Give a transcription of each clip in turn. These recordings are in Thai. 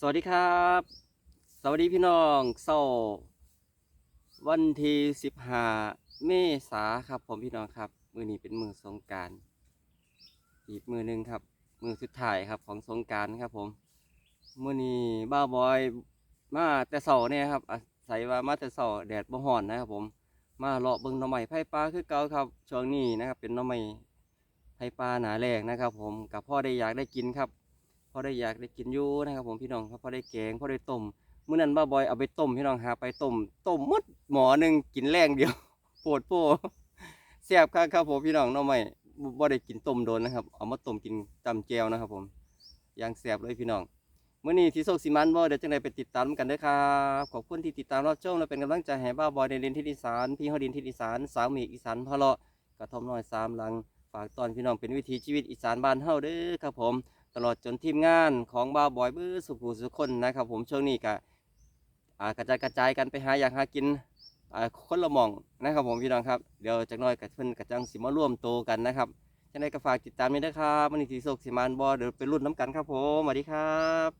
สวัสดีครับ สวัสดีพี่น้องเสาร์วันที่สิบห้าเมษาครับ ผมพี่น้องครับ มือนี้เป็นมือสงการอีกมือหนึ่งครับ มือสุดท้ายครับของสงการครับ ผมมือนี้บ้าบอยมาแต่เสาเนี่ยครับอาศัยว่ามาแต่เสาแดดบ่ฮ้อนนะครับ ผมมาเลาะเบิ่งหน่อไม้ไผ่ปลาคือเก่าครับช่วงนี้นะครับ เป็นหน่อไม้ไผ่ปลาหนาแรงนะครับ ผมกับพ่อได้อยากได้กินครับ พอได้อยากได้กินอยู่นะครับผมพี่น้องพอได้แกงพอได้ต้มเมื้อนั้นบ้าบอยเอาไปต้มพี่น้องหาไปต้มต้มมดหมอหนึ่งกินแรงเดียวปวดโป้แซ่บครับครับผมพี่น้องน้องใหม่บ่ได้กินต้มโดนนะครับเอามาต้มกินตำแจวนะครับผมอย่างแซ่บเลยพี่น้องเมื้อนี้ที่โซกสิมันบ่เดี๋ยวจังไดไปติดตามกันเด้อครับขอบคุณที่ติดตามรับชมและเป็นกำลังใจให้บ้าบอยในเรียนที่อีสานพี่ฮาดินที่อีสานสาวหมีอีสานพะเลาะกระทอมน้อยสามหลังฝากตอนพี่น้องเป็นวิถีชีวิตอีสานบ้านเฮาเด้อครับผม ตลอดจนทีมงานของบ้าวบอยบื้อสุขุสุคนนะครับผมช่วงนี้ก็อากระจายกระจายกันไปหาอยากหากินคนละหมองนะครับผมพี่น้องครับเดี๋ยวจากน้อยกับเพื่อนกระจังสิมาร่วมโตกันนะครับยังไงก็ฝากติดตามด้วยนะครับมันนี้สีโศกสีมานบอเดี๋ยวไปรุ่นน้ำกันครับผมสวัสดีครับ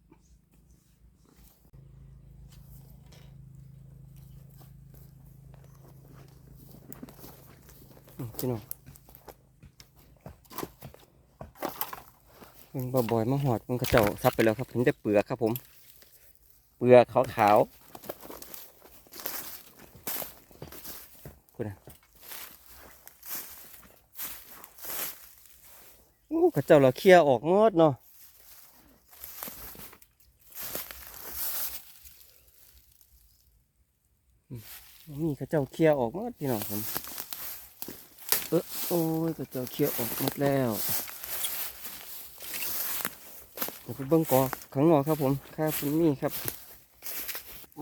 พี่น้อง มันบ่บอยมาหอดมันกระเจ้าซับไปแล้วครับผมได้เปลือกครับผม เปลือกขาวขาวๆคุณนะโอ้กระเจ้าเราเคลียออกหมดเนาะมนี่กระเจ้าเคลียออกหมดพี่น้องผมเออโอ้ยกระเจ้าเคลียออกหมดแล้ว เดี๋ยวไปเบิ้งกอข้างนอกครับผมครับคุณนี่ครับ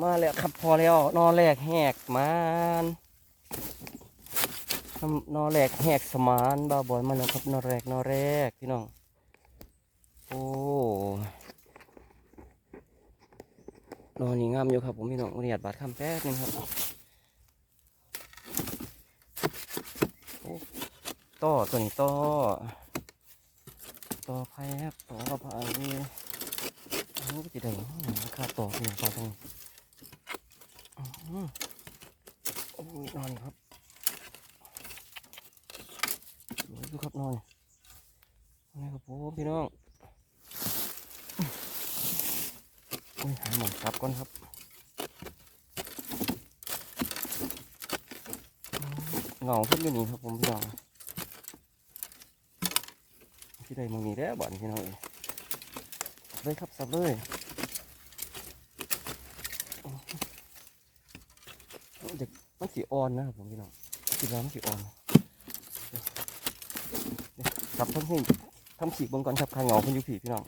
มาแล้วครับพอแล้วนอแรกแหกมานทำนอแรกแหกสมานบ้าบอยมาแล้วครับนอแรกนอแรกพี่น้องโอ้นอนนี่งามอยู่ครับผมพี่น้องเรียดบาดคำแป๊บนึงครับโอ้ต่อตัวนี้ต่อ ต่อไปครับต่อกับพายนี่อันนี้ก็จะได้ราคาต่อหนึ่งต่อตรงนี้อื้อหือโอ้นอนครับดูครับนอนนี่ครับผมพี่น้องโอ้ยหาหมอนครับก่อนครับเงาขึ้นอยู่นี่ครับ ผมพี่น้องที่ใดมึงมีแล้วบ่อนพี่น้องเลยครับสับเลยโอ้โหเด็กมันสีอ่อนนะครับผมพี่น้องสีน้ำมันสีอ่อนสับทั้งที่ทำขีกเบงก่อนครับข้างเงาเพิ่นยู่ผีพี่น้อง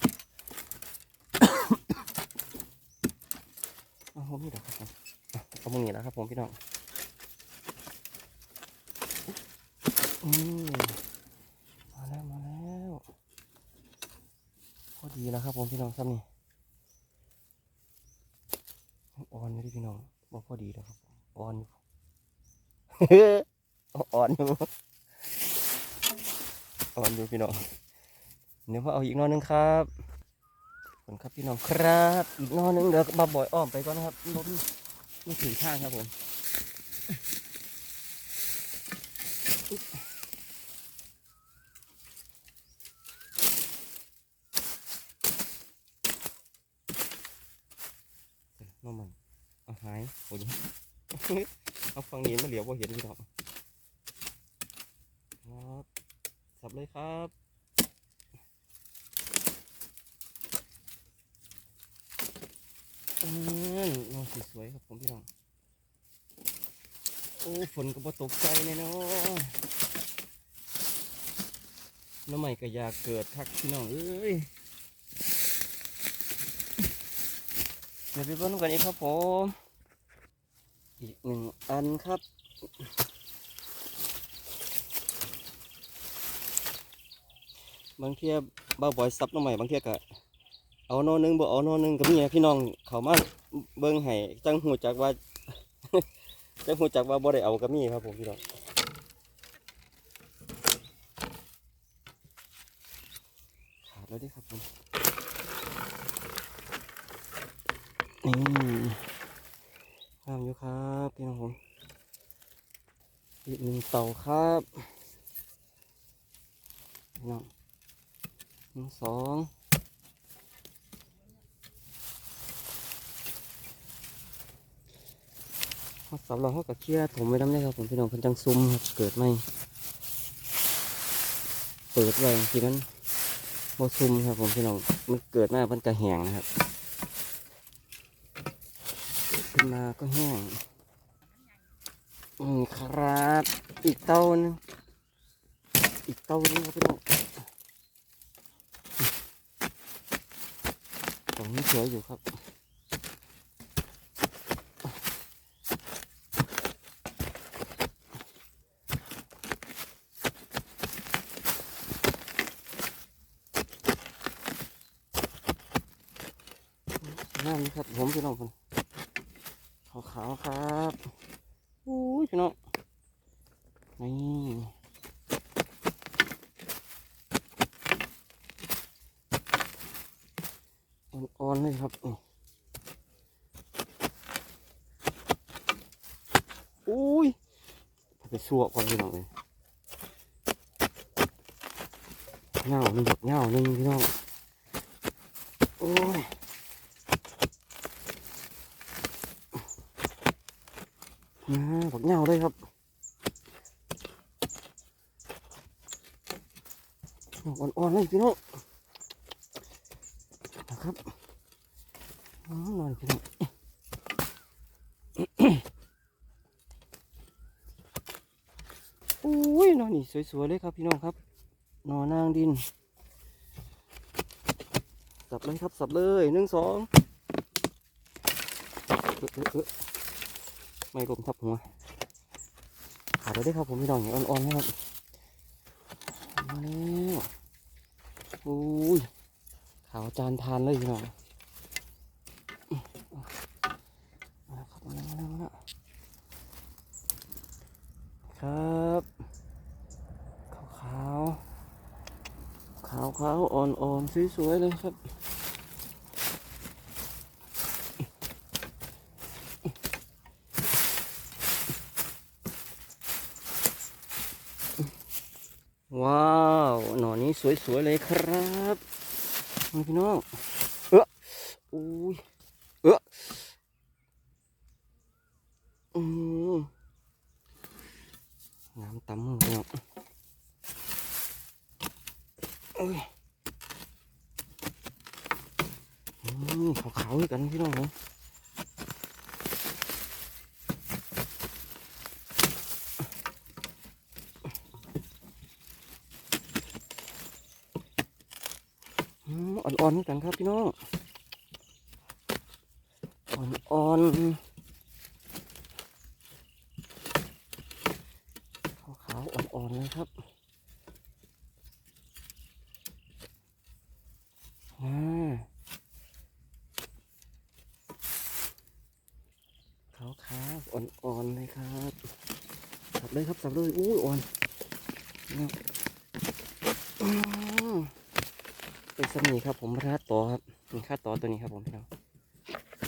เอาผมนี่เดี๋ยวครับเอามึงนี่แล้วครับผมพี่น้องอืม มาแล้วมาแล้วพอ ดีแล้วครับผมพี่น้องซ้ำนี่อ่อนอยู่ดิพี่น้องบอกพอดีแล้วครับอ่อนอ่อนอยู่อ่อนอยู่พี่น้องเดี๋ยวมาเอาอีกนอหนึงครับขอบคุณครับพี่น้องครับ อีกนอหนึงเดี๋ยวบาบ่อยอ้อมไปก่อนนะครับล้มไม่ถึงข้างครับผม น้องมันเอาหายโอ้ย เอาฟังนี้มาเหลียวว่าเห็นพี่น้องครับสับเลยครับอืมนองสวยๆครับผมพี่น้อง โอ้ฝนก็บ่ตกใจแน่เนาะน้ำใหม่ก็อยากเกิดทักพี่น้องเอ้ยเดี๋ยวไปเบิ้ลกันอีกครับผม อีกหนึ่งอันครับ บางเทียบ้าบอยซับน้องใหม่บางเทียก็เอาโนหนึงบ่เอาโนหนึงก็มีนะพี่น้องเขามาเบิ้งให้จังหูจักว่า จังหูจักว่าบ่ได้เอาก็มีครับผมพี่น้องขาดแล้วดิครับผมนี่ งามอยู่ครับพี่น้องผมอีกหนึ่งเต่าครับพี่น้องหนึ่งสองเขาสำหรับเขากับเคลียผมไม่ได้ครับผมพี่น้องเพิ่นจังซุ่มครับเกิดไม่เปิดไว้ทีนั้นโมซุ่มครับผมพี่น้องมันเกิดมามันกระแหงนะครับ นมาก็แห้งอืมครับ อีกเต้านึงอีกเต้านึงครับพี่น้องตรงนี้สวยอยู่ครับนั่นครับผมพี่น้องคน ขาวครับอุ้ยพี่น้องนี่อ่อนๆเลยครับอุ้ยไปสัวก่อนพี่น้องเลยเงาหนึ่งเงาหนึ่งพี่น้องโอ้ย อ่าบักเหงาเลยครับอ่อนๆเลยพี่น้องนะครับอ๋อนอนพี่น้องอุ้ยนอนนี่สวยๆเลยครับพี่น้องครับนอนนางดิน สับเลยครับสับเลยหนึ่งสอง ไม่ลมทับหัวขาดไปได้ครับผมพี่น้องอย่างอ่อนๆนะครับมาแล้วโอ้ยขาวจานทานเลยพี่น้องมาแล้วครับมาแล้วมาแล้วมาแล้วครับขาวขาวขาวๆอ่อนๆสวยๆเลยครับ ว้าวหน่อนี้ สวยๆเลยครับนี่พี่น้อง เอออุ้ย เอออืมน้ำตำมือพี่น้องเอ้ยอืมขาวๆด้วยกันพี่น้องผมอืม อ่อนๆกันครับพี่น้อง อ่อนๆขาวๆอ่อนๆเลยครับอ่าขาวอ่อนๆเลยครับสับเลยครับสับเลยอู้อ่อนนี่ อืมนีครับผมราดต่อครับมีค่าต่อตัวนี้ครับผมพี่น้อง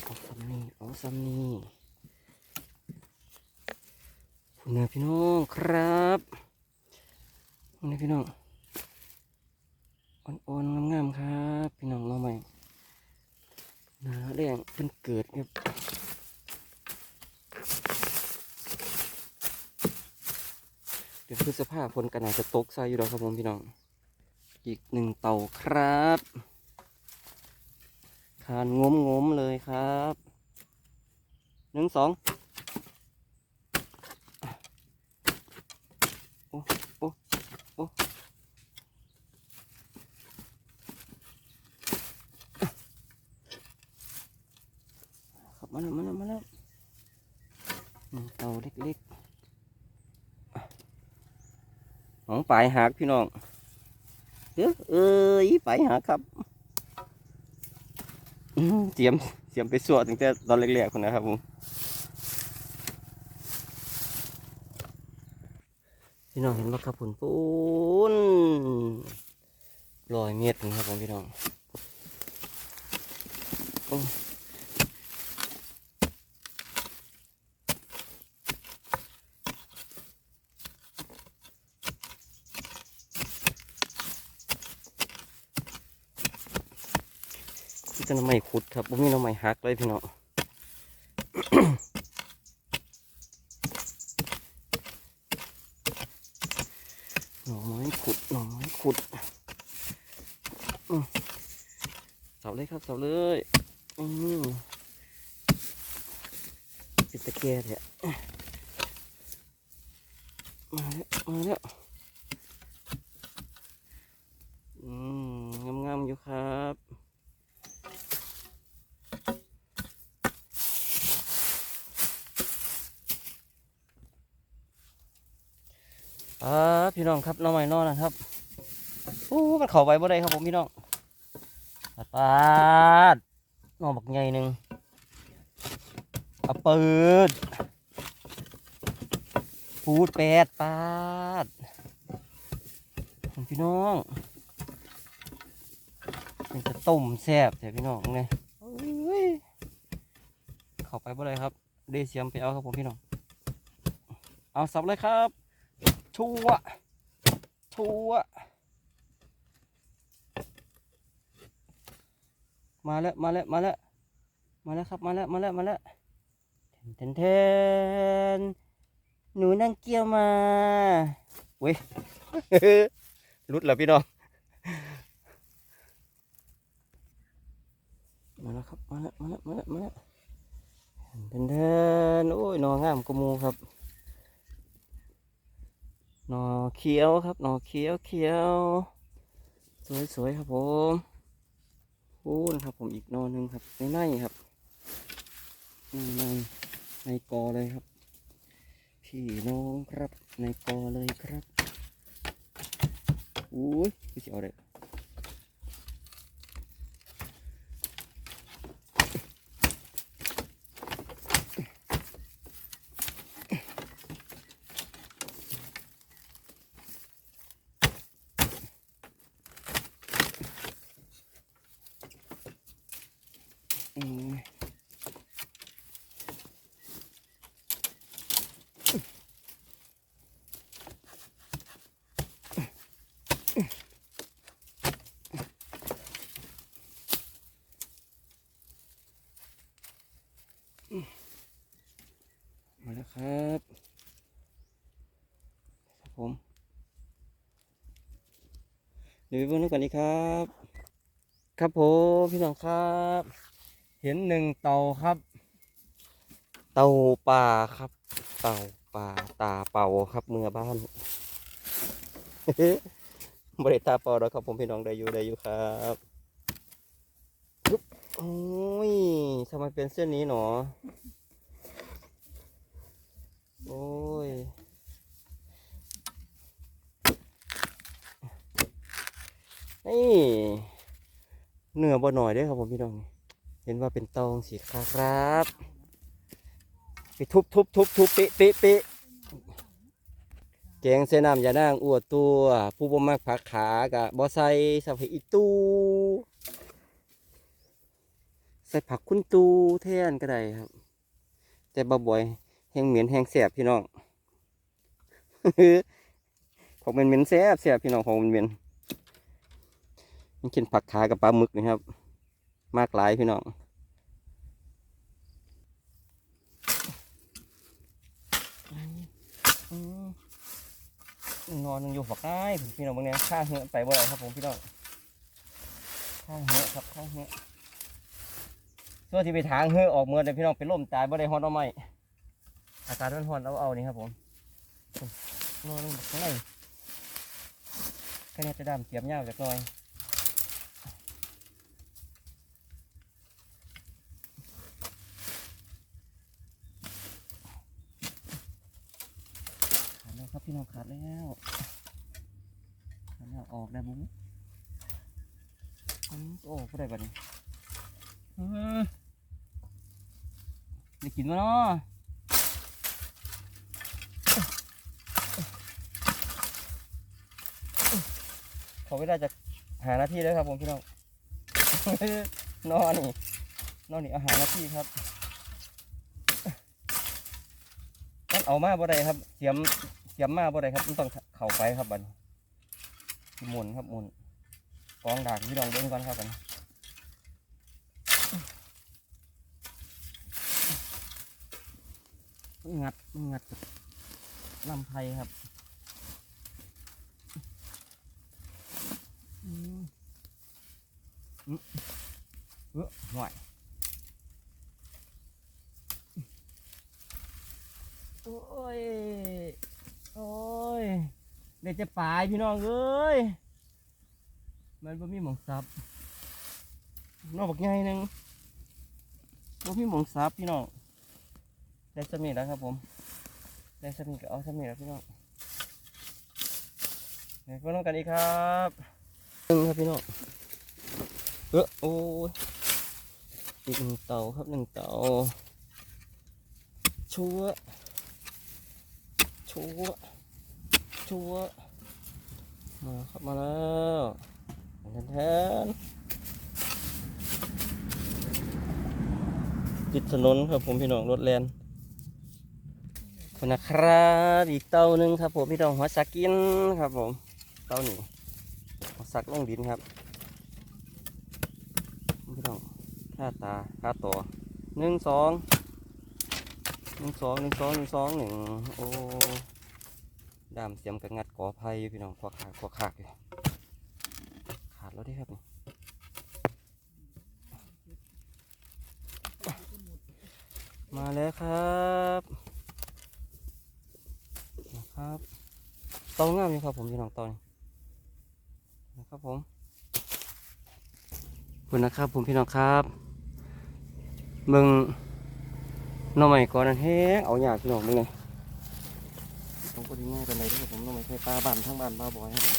เอาซัมนี่เอาซัมนี่คุณนาพี่น้องครับคุณนาพี่น้องอ่อนๆงามๆครับ พี่น้องเราใหม่นาแรงเป็นเกิดครับเดี๋ยวพฤษภาพฝนกันอาจจะตกใส่อยู่แล้วครับผมพี่น้อง อีกหนึ่งเต่าครับคานงมงมเลยครับหนึ่งสองโอ้โอ้โอ้ครับมาแล้วมาแล้วมาแล้วหนึ่งเต่าเล็กๆของปลายหักพี่น้อง เอ้ยเอ้ยปหาครับเตรียมเตรียมไปสวดตั้งแต่ตอนเล็กๆคนนะครับผมพี่น้องเห็นไหมครับผมปูนลอยเม็ดนะครับผมพี่น้อง จะน้ำไม่ขุดครับบ่มีน้ำไม่หักเลยพี่น้องหน่อไม้ขุดหน่อไม้ขุดเสาเลยครับเสาเลยอืมปิดตะเกียบเนี่ยมาแล้วมาแล้วอืมงามๆอยู่ครับ อ่าพี่น้อง ครับน้องใหม่นอนนะครับโอ้มันเข้าไปบ่ได้ครับผมพี่น้องปาดปาดนอนบักใหญ่หนึ่งเอาเปิดพูดแปดปาดพี่น้องเป็นจะต้มแซ่บแต่พี่น้องไงโอ้ยเข้าไปบ่ได้ครับ เดเซียมไปเอาครับผมพี่น้อง เอาสับเลยครับ ชัว ชัวมาแล้วมาแล้วมาแล้วมาแล้วครับมาแล้วมาแล้วมาแล้วเทนเทนหนูนั่งเกี้ยวมาเว้ยรุดแล้วพี่น้องมาแล้วครับมาแล้วมาแล้วมาแล้วมาแล้วเทนเทนโอ้ยนอนงามกมูครับ หน่อเขียวครับ หน่อเขียวเขียว สวยๆครับผมโอ้นะครับ ผมอีกหนอหนึ่งครับในในครับในในในกอเลยครับ พี่น้องครับในกอเลยครับอุ้ยพี่จะเอเลยอืมมาแล้วครับครับ ผมเดี๋ยวไปเบิ่งดูกันดีครับ ครับผมพี่น้องครับ เห็นหนึ่งเต่าครับ เต่าป่าครับ เต่าป่าตาเป่าครับเมื่อบ้านบริตาเป่าแล้วครับผมพี่น้องได้อยู่ได้อยู่ครับปึ๊บโอ้ยทำไมเป็นเส้นนี้หนอโอ้ย นี่เนื้อบ่หน่อยด้อครับผมพี่น้อง เห็นว่าเป็นตองสีครับ ไปทุบทุบทุบทุบเปะเปะเปะแกงเส้น้ำยานางอวดตัว ผู้บ่มักผักขากะบ่ใส่สับห้อีตู้ใส่ผักคุณตูแทนก็ได้ครับ แต่บ่บ่อยแห้งเหม็นแห้งแสบพี่น้องของมันเหม็นแสบแสบพี่น้องของมันเหม็น นกินผักขากับปลาหมึกนะครับ มากหลายพี่น้องอืมนอนอยู่ฝักอ้ายพี่น้องบางเนี้ยข้าเหือไปบ่ได้ครับผมพี่น้องข้าเหือครับข้าเหือะส่วนที่ไปทางเหือออกเมืองแต่พี่น้องเป็นลมตายบ่ได้ฮอดเอาไม้อากาศร้อนๆเอาเอานี่ครับผมนอนข้างในแค่นี้จะดำเสียบยาวจากหน่อยขาดแล้วครับ พี่น้องขาดแล้วขาดแล้วออกได้บุ้งอืมโอ้ก็ได้บัดนี้อืมได้กินมาเนาะขอเวลาจะหาหน้าที่เลยครับผมพี่น้อง นอนนี่ นอนนี่อาหารหน้าที่ครับมันเอามาบ่ได้ครับ เสียม เสียมมาบ่ได้ครับมันต้องเข่าไปครับบันหมุนครับหมุนกองดากที่ลองเบิ้งก่อนครับบันงัดงัดลำไพครับเออห่วยโอ้ย โอ้ยเดี๋ยวจะปายพี่น้องเอ้ยมันบ่มีหมองซับนอกบักใหญ่หนึ่งบ่มีหมองซับพี่น้องได้สมีแล้วครับผมได้สมีก็เอาสมีแล้วพี่น้องเดี๋ยวก็ต้องกันอีกครับหนึ่งครับพี่น้องเออโอ้ยอีกหนึ่งเต่าครับหนึ่งเต่าชัว ชัวชัวมาครับมาแล้วแทนแทนติดถนนครับผมพี่น้องรถแลนคุณนะครับอีกเต่านึงครับผมพี่น้องหัวสักกินครับผมเต่าหนึ่งหัวสักลงดินครับพี่น้องค่าตาค่าตัวหนึ่งสอง หนึ่งสองหนึ่งสองหนึ่งสองหนึ่งโอ้ดามเสียมกับงัดกอไผ่อยู่พี่น้องขวขาดขวขาดเลยขาดแล้วเด้ครับนี่มาแล้วครับนะครับตางามอยู่ครับผมพี่น้องตานี่นะครับผมขอบคุณนะครับผมพี่น้องครับเบิ่ง น้องใหม่ก่อนนั้นแห้งเอาหยาพี่น้องมึงเลยผมก็ดีง่ายกันเลยนะครับผมหน้องใหม่ใส่ปลาบ้านทั้งบ้านปลาบ่อยครับ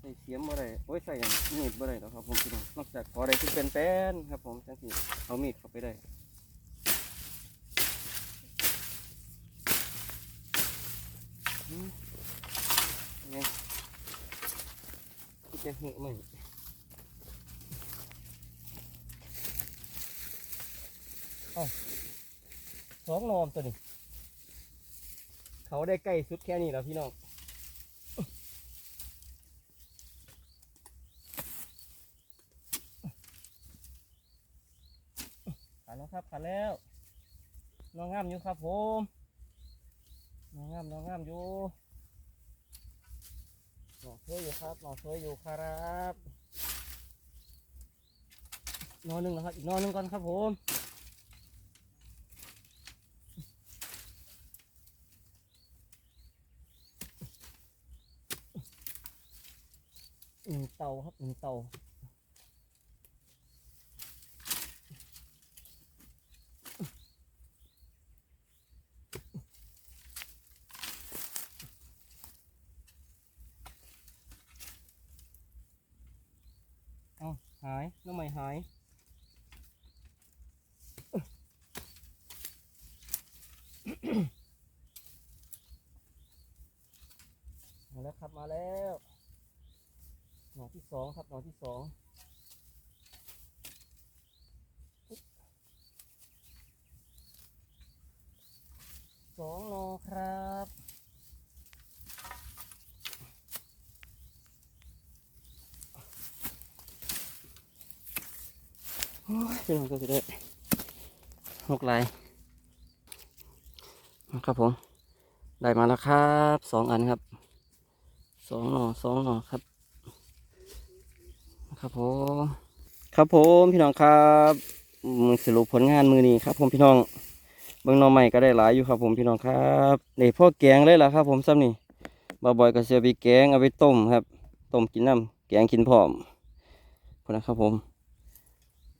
ใส่เสียมบ่ได้โอ้ยใส่มีดบ่ได้แล้วครับผมพี่น้องนอกจากขอได้ที่เป็นแป้นครับผมจังสิเอามีดเข้าไปได้ จะเหอะไหมเอาสองนอมตัวนี้ เขาได้ใกล้สุดแค่นี้แล้วพี่น้องขาดแล้วครับขาดแล้ว น้องงามอยู่ครับผม น้องงามน้องงามอยู่ อช่อยอยู่ครับหน่อช่วยอยู่ครับนอนหนึ่งแล้วครับ อีกนอนหนึ่งก่อนครับผมหนึ่งเตาครับหนึ่งเต่าหายน้ำไม่หาย มาแล้วครับมาแล้วหน่อที่สองครับหน่อที่สองสองหน่อครับโอ้ยพี่น้องก็จะได้หกลาย ครับผม ได้มาแล้วครับสองอันครับสองหน่อสองหน่อครับ ครับผมครับผมพี่น้องครับอืมสรุปผลงานมือนี้ครับ ผมพี่น้องเบื้องหน้อใหม่ก็ได้หลายอยู่ครับ ผมพี่น้องครับเนี่พ่อแกงเลยล่ะครับ ผมซ้ำนี่บาบอยก็เสียไปแกงเอาไปต้มครับต้มกินน้ำแกงกินพร้อมพอนะครับผม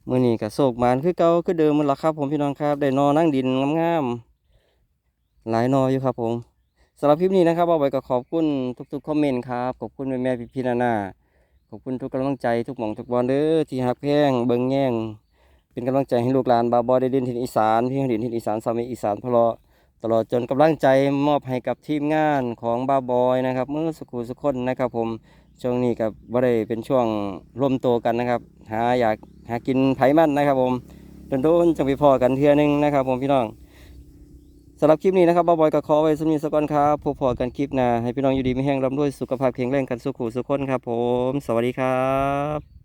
มือนี้ก็โศกมานคือเก่าคือเดิมมันละครับ ผมพี่น้องครับ ได้นอนั่งดินงามๆ หลายนออยู่ครับผมสำหรับคลิปนี้นะครับเอาไว้ก็ขอบคุณทุกๆคอมเมนต์ครับขอบคุณแม่แม่พี่พี่ๆนานาขอบคุณทุกกำลังใจทุกหม่องทุกบอลเด้อที่หักแพงเบิ่งแย่ง เป็นกำลังใจให้ลูกหลานบาวบอยได้ดินถิ่นอีสานพี่ดินถิ่นอีสานสามีอีสานพะเลาะตลอดจนกำลังใจมอบให้กับทีมงานของบาวบอยนะครับเมื่อสักครู่สักคนนะครับผมช่วงนี้กับบ่ได้เป็นช่วงร่วมโตวกันนะครับ หาอยากหากินไผ่มันนะครับผมโดนๆจังไปพอกันเทื่อนึงนะครับผมพี่น้อง สำหรับคลิปนี้นะครับบาวบอยกับขอไว้สำนีสกก่อนครับพบพอกันคลิปหน้าให้พี่น้องอยู่ดีไม่แห้งร่ำรวยสุขภาพแข็งแรงกันสุขุสุขคนครับผม สวัสดีครับ